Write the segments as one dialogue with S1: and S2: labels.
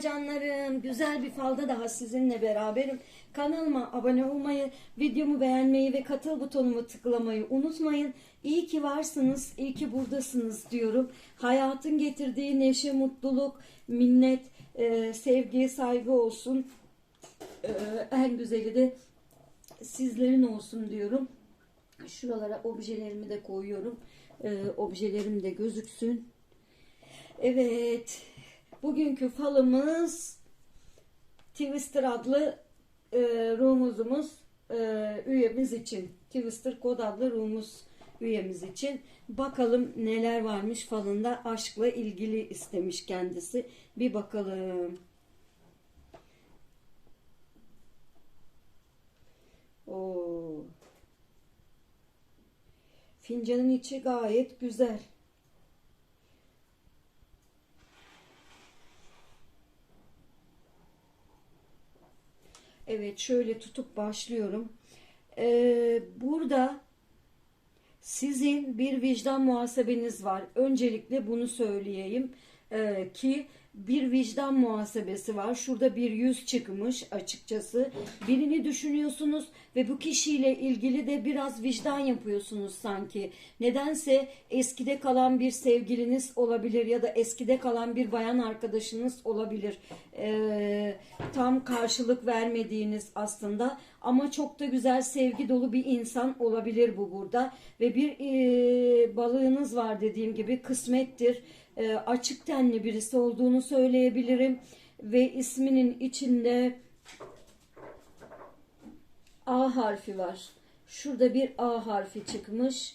S1: Canlarım. Güzel bir falda daha sizinle beraberim. Kanalıma abone olmayı, videomu beğenmeyi ve katıl butonumu tıklamayı unutmayın. İyi ki varsınız, iyi ki buradasınız diyorum. Hayatın getirdiği neşe, mutluluk, minnet, e, sevgi, saygı olsun. E, en güzeli de sizlerin olsun diyorum. Şuralara objelerimi de koyuyorum. E, objelerim de gözüksün. Evet. Bugünkü falımız Twister adlı e, rumuzumuz e, üyemiz için. Twister kod adlı rumuz üyemiz için. Bakalım neler varmış falında aşkla ilgili istemiş kendisi. Bir bakalım. Oo. Fincanın içi gayet güzel. Evet şöyle tutup başlıyorum. Ee, burada sizin bir vicdan muhasebeniz var. Öncelikle bunu söyleyeyim Ee, ki bir vicdan muhasebesi var. Şurada bir yüz çıkmış açıkçası. Birini düşünüyorsunuz ve bu kişiyle ilgili de biraz vicdan yapıyorsunuz sanki. Nedense eskide kalan bir sevgiliniz olabilir ya da eskide kalan bir bayan arkadaşınız olabilir. Ee, tam karşılık vermediğiniz aslında ama çok da güzel sevgi dolu bir insan olabilir bu burada ve bir e, balığınız var dediğim gibi kısmettir e, açık tenli birisi olduğunu söyleyebilirim ve isminin içinde A harfi var. Şurada bir A harfi çıkmış.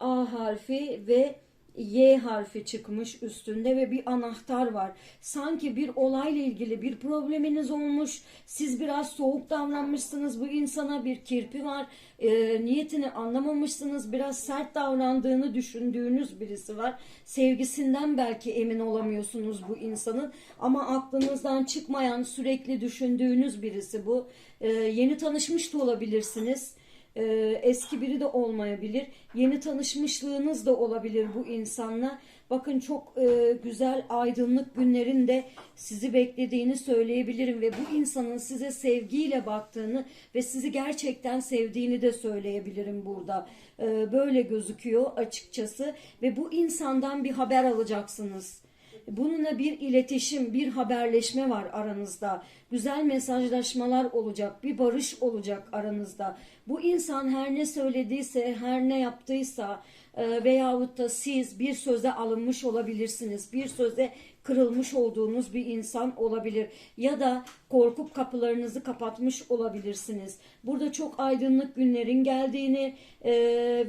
S1: A harfi ve Y harfi çıkmış üstünde ve bir anahtar var. Sanki bir olayla ilgili bir probleminiz olmuş. Siz biraz soğuk davranmışsınız bu insana bir kirpi var. E, niyetini anlamamışsınız. Biraz sert davrandığını düşündüğünüz birisi var. Sevgisinden belki emin olamıyorsunuz bu insanın. Ama aklınızdan çıkmayan sürekli düşündüğünüz birisi bu. E, yeni tanışmış da olabilirsiniz. Ee, eski biri de olmayabilir. Yeni tanışmışlığınız da olabilir bu insanla. Bakın çok e, güzel aydınlık günlerin de sizi beklediğini söyleyebilirim ve bu insanın size sevgiyle baktığını ve sizi gerçekten sevdiğini de söyleyebilirim burada. Ee, böyle gözüküyor açıkçası ve bu insandan bir haber alacaksınız. Bununla bir iletişim, bir haberleşme var aranızda. Güzel mesajlaşmalar olacak, bir barış olacak aranızda. Bu insan her ne söylediyse, her ne yaptıysa e, veyahut da siz bir söze alınmış olabilirsiniz. Bir söze kırılmış olduğunuz bir insan olabilir. Ya da korkup kapılarınızı kapatmış olabilirsiniz. Burada çok aydınlık günlerin geldiğini e,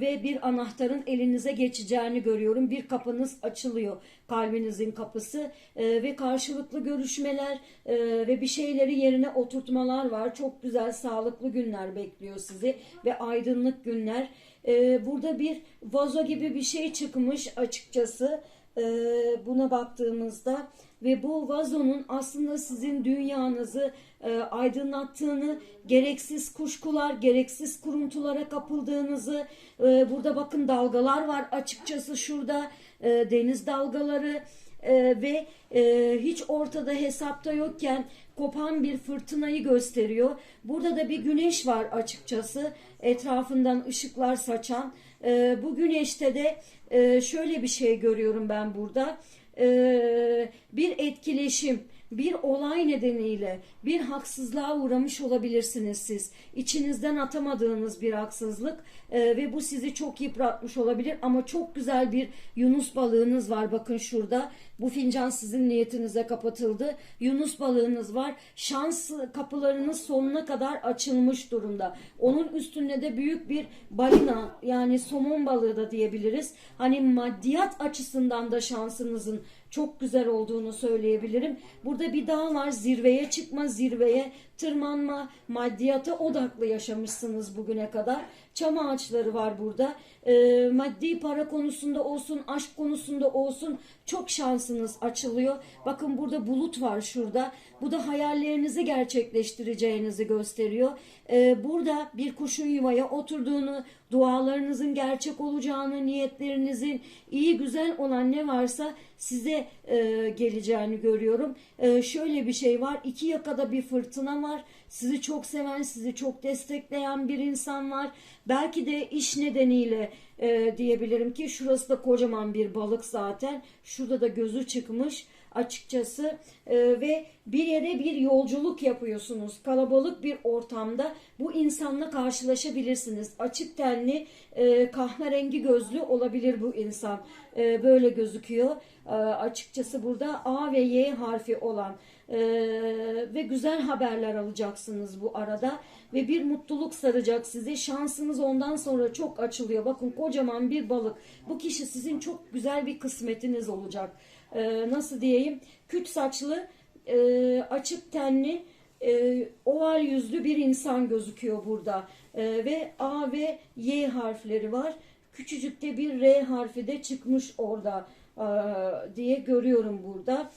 S1: ve bir anahtarın elinize geçeceğini görüyorum. Bir kapınız açılıyor. Kalbinizin kapısı e, ve karşılıklı görüşmeler e, ve bir şeyleri yerine oturtmalar var. Çok güzel sağlıklı günler bekliyor sizi ve aydınlık günler. E, burada bir vazo gibi bir şey çıkmış açıkçası e, buna baktığımızda ve bu vazonun aslında sizin dünyanızı e, aydınlattığını, gereksiz kuşkular, gereksiz kuruntulara kapıldığınızı, e, burada bakın dalgalar var açıkçası şurada e, deniz dalgaları e, ve e, hiç ortada hesapta yokken kopan bir fırtınayı gösteriyor. Burada da bir güneş var açıkçası etrafından ışıklar saçan. E, bu güneşte de e, şöyle bir şey görüyorum ben burada. E, bir etkileşim, bir olay nedeniyle bir haksızlığa uğramış olabilirsiniz siz. İçinizden atamadığınız bir haksızlık e, ve bu sizi çok yıpratmış olabilir ama çok güzel bir Yunus balığınız var bakın şurada. Bu fincan sizin niyetinize kapatıldı. Yunus balığınız var. Şans kapılarınız sonuna kadar açılmış durumda. Onun üstünde de büyük bir balina yani somon balığı da diyebiliriz. Hani maddiyat açısından da şansınızın çok güzel olduğunu söyleyebilirim. Burada bir dağ var zirveye çıkma zirveye tırmanma maddiyata odaklı yaşamışsınız bugüne kadar. Çam ağaçları var burada. E, maddi para konusunda olsun aşk konusunda olsun Çok şansınız açılıyor. Bakın burada bulut var şurada. Bu da hayallerinizi gerçekleştireceğinizi gösteriyor. Ee, burada bir kuşun yuvaya oturduğunu, dualarınızın gerçek olacağını, niyetlerinizin iyi güzel olan ne varsa size e, geleceğini görüyorum. E, şöyle bir şey var. İki yakada bir fırtına var. Sizi çok seven, sizi çok destekleyen bir insan var. Belki de iş nedeniyle e, diyebilirim ki şurası da kocaman bir balık zaten. Şurada da gözü çıkmış açıkçası E, ve bir yere bir yolculuk yapıyorsunuz. Kalabalık bir ortamda bu insanla karşılaşabilirsiniz. Açık tenli, e, kahverengi gözlü olabilir bu insan. E, böyle gözüküyor. E, açıkçası burada A ve Y harfi olan e, ve güzel haberler alacaksınız bu arada ve bir mutluluk saracak sizi. Şansınız ondan sonra çok açılıyor. Bakın kocaman bir balık. Bu kişi sizin çok güzel bir kısmetiniz olacak. E, nasıl diyeyim? Küt saçlı, e, açık tenli, e, oval yüzlü bir insan gözüküyor burada. E, ve A ve Y harfleri var. Küçücük de bir R harfi de çıkmış orada e, diye görüyorum burada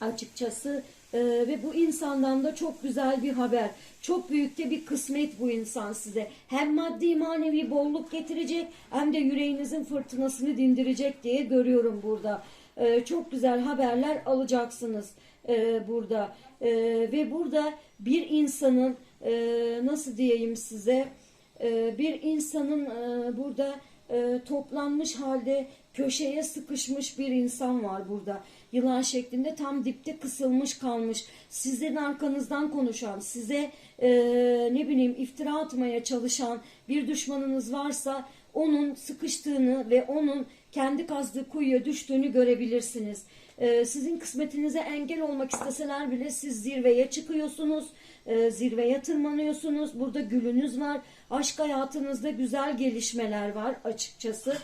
S1: açıkçası Ee, ve bu insandan da çok güzel bir haber. Çok büyük de bir kısmet bu insan size. Hem maddi manevi bolluk getirecek hem de yüreğinizin fırtınasını dindirecek diye görüyorum burada. Ee, çok güzel haberler alacaksınız e, burada. Ee, ve burada bir insanın e, nasıl diyeyim size e, bir insanın e, burada e, toplanmış halde köşeye sıkışmış bir insan var burada. Yılan şeklinde tam dipte kısılmış kalmış. Sizlerin arkanızdan konuşan, size e, ne bileyim iftira atmaya çalışan bir düşmanınız varsa onun sıkıştığını ve onun kendi kazdığı kuyuya düştüğünü görebilirsiniz. E, sizin kısmetinize engel olmak isteseler bile siz zirveye çıkıyorsunuz. E, zirveye tırmanıyorsunuz. Burada gülünüz var. Aşk hayatınızda güzel gelişmeler var açıkçası.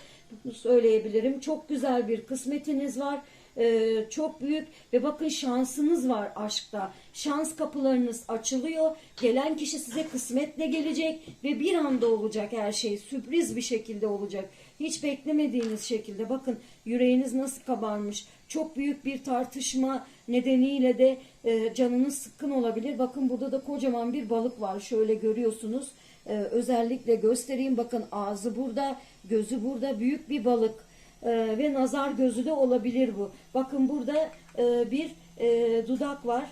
S1: Bunu söyleyebilirim. Çok güzel bir kısmetiniz var. Ee, çok büyük ve bakın şansınız var aşkta. Şans kapılarınız açılıyor. Gelen kişi size kısmetle gelecek ve bir anda olacak her şey. Sürpriz bir şekilde olacak. Hiç beklemediğiniz şekilde. Bakın yüreğiniz nasıl kabarmış. Çok büyük bir tartışma nedeniyle de e, canınız sıkkın olabilir. Bakın burada da kocaman bir balık var. Şöyle görüyorsunuz. Ee, özellikle göstereyim. Bakın ağzı burada, gözü burada. Büyük bir balık. Ee, ve nazar gözü de olabilir bu. Bakın burada e, bir e, dudak var.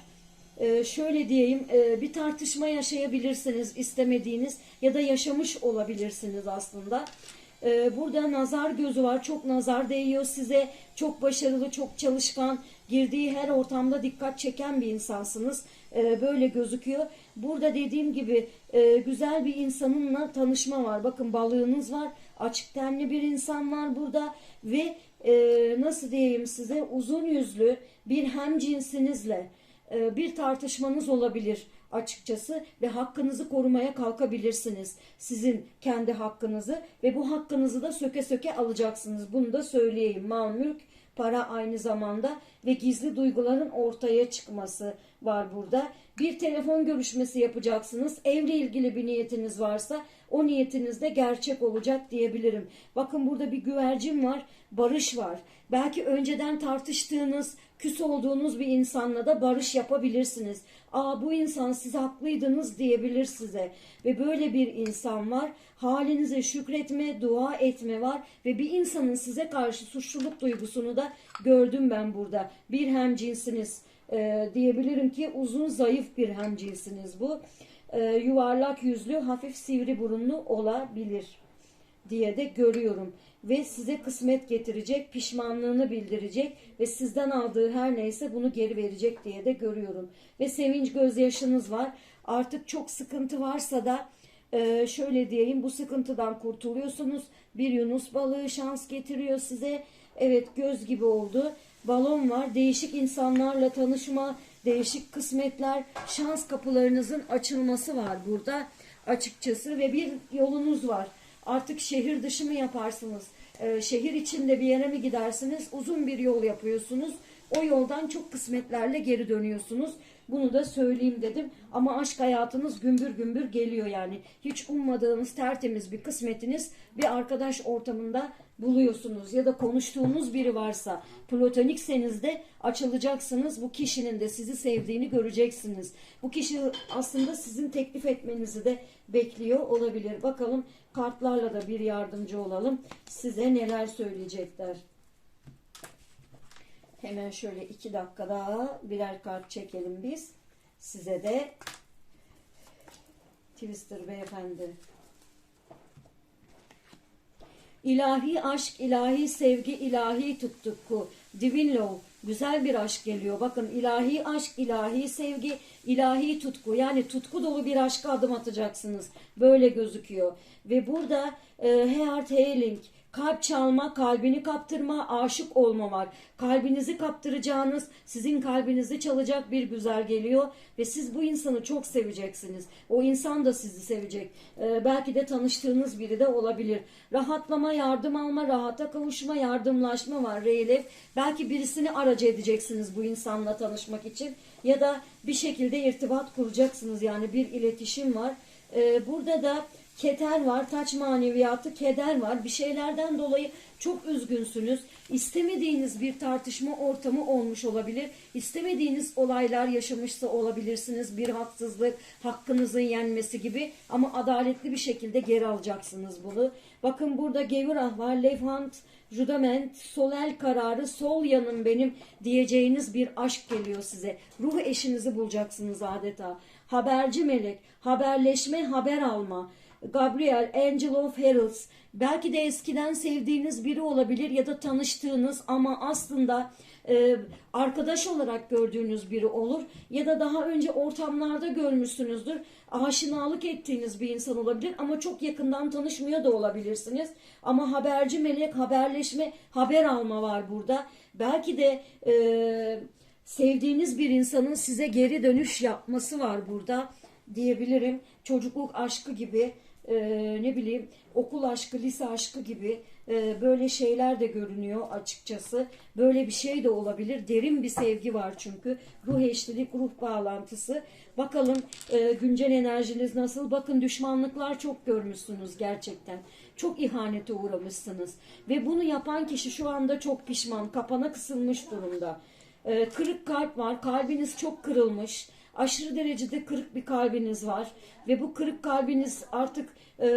S1: E, şöyle diyeyim e, bir tartışma yaşayabilirsiniz istemediğiniz ya da yaşamış olabilirsiniz aslında. E, burada nazar gözü var. Çok nazar değiyor size. Çok başarılı, çok çalışkan, girdiği her ortamda dikkat çeken bir insansınız. E, böyle gözüküyor. Burada dediğim gibi e, güzel bir insanınla tanışma var. Bakın balığınız var. Açık tenli bir insan var burada ve e, nasıl diyeyim size uzun yüzlü bir hem cinsinizle e, bir tartışmanız olabilir açıkçası ve hakkınızı korumaya kalkabilirsiniz. Sizin kendi hakkınızı ve bu hakkınızı da söke söke alacaksınız. Bunu da söyleyeyim. Mal mülk para aynı zamanda ve gizli duyguların ortaya çıkması var burada. Bir telefon görüşmesi yapacaksınız. Evle ilgili bir niyetiniz varsa o niyetiniz de gerçek olacak diyebilirim. Bakın burada bir güvercin var, barış var. Belki önceden tartıştığınız, küs olduğunuz bir insanla da barış yapabilirsiniz. Aa bu insan siz haklıydınız diyebilir size. Ve böyle bir insan var. Halinize şükretme, dua etme var. Ve bir insanın size karşı suçluluk duygusunu da gördüm ben burada. Bir hem cinsiniz e, diyebilirim ki uzun zayıf bir hem cinsiniz bu. E, yuvarlak yüzlü, hafif sivri burunlu olabilir diye de görüyorum. Ve size kısmet getirecek, pişmanlığını bildirecek ve sizden aldığı her neyse bunu geri verecek diye de görüyorum. Ve sevinç gözyaşınız var. Artık çok sıkıntı varsa da e, şöyle diyeyim bu sıkıntıdan kurtuluyorsunuz. Bir Yunus balığı şans getiriyor size. Evet göz gibi oldu. Balon var. Değişik insanlarla tanışma, değişik kısmetler, şans kapılarınızın açılması var burada açıkçası ve bir yolunuz var. Artık şehir dışı mı yaparsınız? Ee, şehir içinde bir yere mi gidersiniz? Uzun bir yol yapıyorsunuz. O yoldan çok kısmetlerle geri dönüyorsunuz. Bunu da söyleyeyim dedim. Ama aşk hayatınız gümbür gümbür geliyor yani. Hiç ummadığınız tertemiz bir kısmetiniz bir arkadaş ortamında buluyorsunuz. Ya da konuştuğunuz biri varsa platonikseniz de açılacaksınız. Bu kişinin de sizi sevdiğini göreceksiniz. Bu kişi aslında sizin teklif etmenizi de bekliyor olabilir. Bakalım kartlarla da bir yardımcı olalım. Size neler söyleyecekler. Hemen şöyle iki dakika daha birer kart çekelim biz. Size de Twister beyefendi. İlahi aşk, ilahi sevgi, ilahi tutku. Divine love. Güzel bir aşk geliyor. Bakın ilahi aşk, ilahi sevgi, ilahi tutku. Yani tutku dolu bir aşka adım atacaksınız. Böyle gözüküyor. Ve burada e, heart healing, kalp çalma, kalbini kaptırma, aşık olma var. Kalbinizi kaptıracağınız, sizin kalbinizi çalacak bir güzel geliyor ve siz bu insanı çok seveceksiniz. O insan da sizi sevecek. Ee, belki de tanıştığınız biri de olabilir. Rahatlama, yardım alma, rahata kavuşma, yardımlaşma var. Reylef. Belki birisini aracı edeceksiniz bu insanla tanışmak için ya da bir şekilde irtibat kuracaksınız. Yani bir iletişim var. Ee, burada da keder var, taç maneviyatı, keder var. Bir şeylerden dolayı çok üzgünsünüz. İstemediğiniz bir tartışma ortamı olmuş olabilir. İstemediğiniz olaylar yaşamışsa olabilirsiniz. Bir haksızlık, hakkınızın yenmesi gibi ama adaletli bir şekilde geri alacaksınız bunu. Bakın burada Gevirah var, Levhant, Rudament, sol el kararı, sol yanım benim diyeceğiniz bir aşk geliyor size. Ruh eşinizi bulacaksınız adeta. Haberci melek, haberleşme, haber alma. Gabriel, Angel of Heralds. Belki de eskiden sevdiğiniz biri olabilir ya da tanıştığınız ama aslında e, arkadaş olarak gördüğünüz biri olur. Ya da daha önce ortamlarda görmüşsünüzdür. Aşinalık ettiğiniz bir insan olabilir ama çok yakından tanışmıyor da olabilirsiniz. Ama haberci melek, haberleşme, haber alma var burada. Belki de... E, sevdiğiniz bir insanın size geri dönüş yapması var burada diyebilirim. Çocukluk aşkı gibi e, ne bileyim okul aşkı, lise aşkı gibi e, böyle şeyler de görünüyor açıkçası. Böyle bir şey de olabilir. Derin bir sevgi var çünkü. Ruh eşlilik, ruh bağlantısı. Bakalım e, güncel enerjiniz nasıl? Bakın düşmanlıklar çok görmüşsünüz gerçekten. Çok ihanete uğramışsınız. Ve bunu yapan kişi şu anda çok pişman. Kapana kısılmış durumda. E, kırık kalp var. Kalbiniz çok kırılmış aşırı derecede kırık bir kalbiniz var ve bu kırık kalbiniz artık e,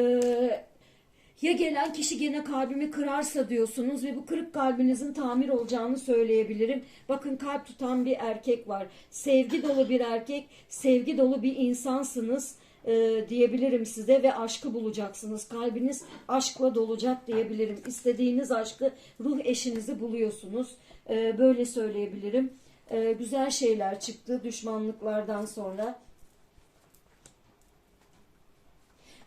S1: ya gelen kişi gene kalbimi kırarsa diyorsunuz ve bu kırık kalbinizin tamir olacağını söyleyebilirim. Bakın kalp tutan bir erkek var. Sevgi dolu bir erkek, sevgi dolu bir insansınız e, diyebilirim size ve aşkı bulacaksınız. Kalbiniz aşkla dolacak diyebilirim. İstediğiniz aşkı ruh eşinizi buluyorsunuz. E, böyle söyleyebilirim e, güzel şeyler çıktı düşmanlıklardan sonra.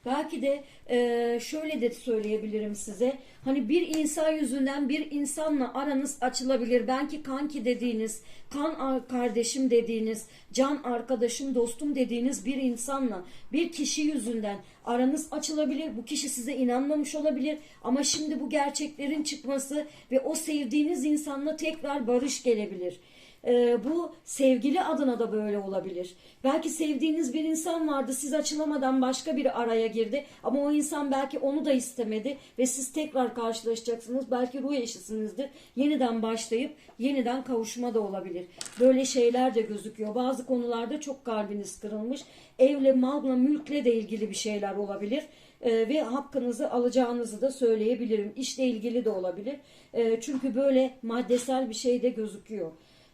S1: Belki de e, şöyle de söyleyebilirim size. Hani bir insan yüzünden bir insanla aranız açılabilir. Belki kanki dediğiniz, kan kardeşim dediğiniz, can arkadaşım, dostum dediğiniz bir insanla, bir kişi yüzünden aranız açılabilir. Bu kişi size inanmamış olabilir. Ama şimdi bu gerçeklerin çıkması ve o sevdiğiniz insanla tekrar barış gelebilir e, bu sevgili adına da böyle olabilir. Belki sevdiğiniz bir insan vardı siz açılamadan başka biri araya girdi ama o insan belki onu da istemedi ve siz tekrar karşılaşacaksınız. Belki ruh eşisinizdir. Yeniden başlayıp yeniden kavuşma da olabilir. Böyle şeyler de gözüküyor. Bazı konularda çok kalbiniz kırılmış. Evle, malla, mülkle de ilgili bir şeyler olabilir. Ee, ve hakkınızı alacağınızı da söyleyebilirim. İşle ilgili de olabilir. Ee, çünkü böyle maddesel bir şey de gözüküyor.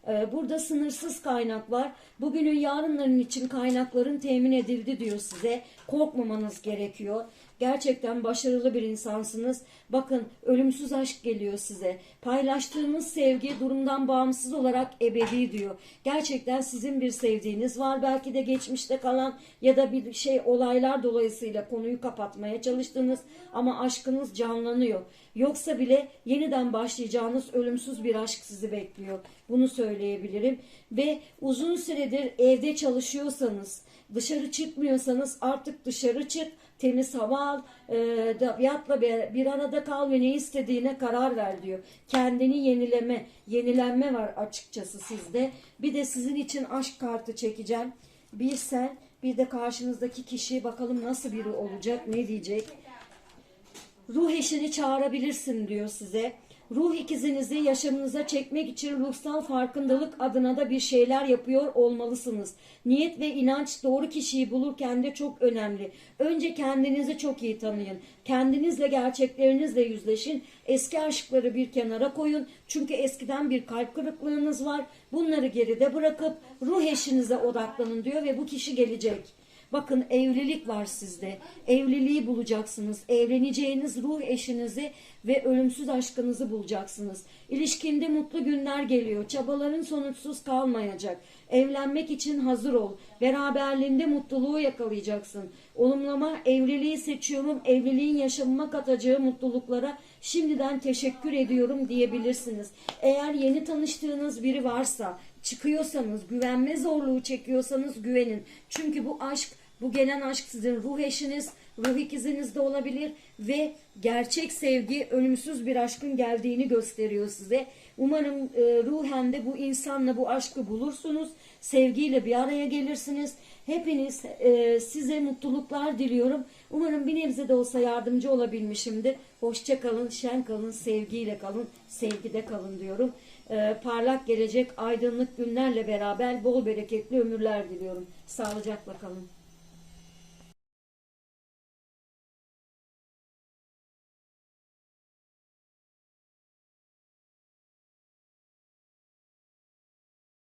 S1: Ee, burada sınırsız kaynak var. Bugünün yarınların için kaynakların temin edildi diyor size. Korkmamanız gerekiyor. Gerçekten başarılı bir insansınız. Bakın ölümsüz aşk geliyor size. Paylaştığınız sevgi durumdan bağımsız olarak ebedi diyor. Gerçekten sizin bir sevdiğiniz var. Belki de geçmişte kalan ya da bir şey olaylar dolayısıyla konuyu kapatmaya çalıştınız ama aşkınız canlanıyor. Yoksa bile yeniden başlayacağınız ölümsüz bir aşk sizi bekliyor. Bunu söyleyebilirim. Ve uzun süredir evde çalışıyorsanız, dışarı çıkmıyorsanız artık dışarı çık temiz hava al, e, tabiatla bir, bir arada kal ve ne istediğine karar ver diyor. Kendini yenileme, yenilenme var açıkçası sizde. Bir de sizin için aşk kartı çekeceğim. Bir sen, bir de karşınızdaki kişi bakalım nasıl biri olacak, ne diyecek. Ruh eşini çağırabilirsin diyor size. Ruh ikizinizi yaşamınıza çekmek için ruhsal farkındalık adına da bir şeyler yapıyor olmalısınız. Niyet ve inanç doğru kişiyi bulurken de çok önemli. Önce kendinizi çok iyi tanıyın. Kendinizle gerçeklerinizle yüzleşin. Eski aşkları bir kenara koyun. Çünkü eskiden bir kalp kırıklığınız var. Bunları geride bırakıp ruh eşinize odaklanın diyor ve bu kişi gelecek. Bakın evlilik var sizde. Evliliği bulacaksınız. Evleneceğiniz ruh eşinizi ve ölümsüz aşkınızı bulacaksınız. İlişkinde mutlu günler geliyor. Çabaların sonuçsuz kalmayacak. Evlenmek için hazır ol. Beraberliğinde mutluluğu yakalayacaksın. Olumlama evliliği seçiyorum. Evliliğin yaşamıma katacağı mutluluklara şimdiden teşekkür ediyorum diyebilirsiniz. Eğer yeni tanıştığınız biri varsa çıkıyorsanız, güvenme zorluğu çekiyorsanız güvenin. Çünkü bu aşk, bu gelen aşk sizin ruh eşiniz, ruh ikiziniz de olabilir ve gerçek sevgi, ölümsüz bir aşkın geldiğini gösteriyor size. Umarım e, ruhen de bu insanla bu aşkı bulursunuz. Sevgiyle bir araya gelirsiniz. Hepiniz e, size mutluluklar diliyorum. Umarım bir nebze de olsa yardımcı olabilmişimdir. Hoşça kalın, şen kalın, sevgiyle kalın, sevgide kalın diyorum. E, parlak gelecek, aydınlık günlerle beraber bol bereketli ömürler diliyorum. Sağlıcakla kalın.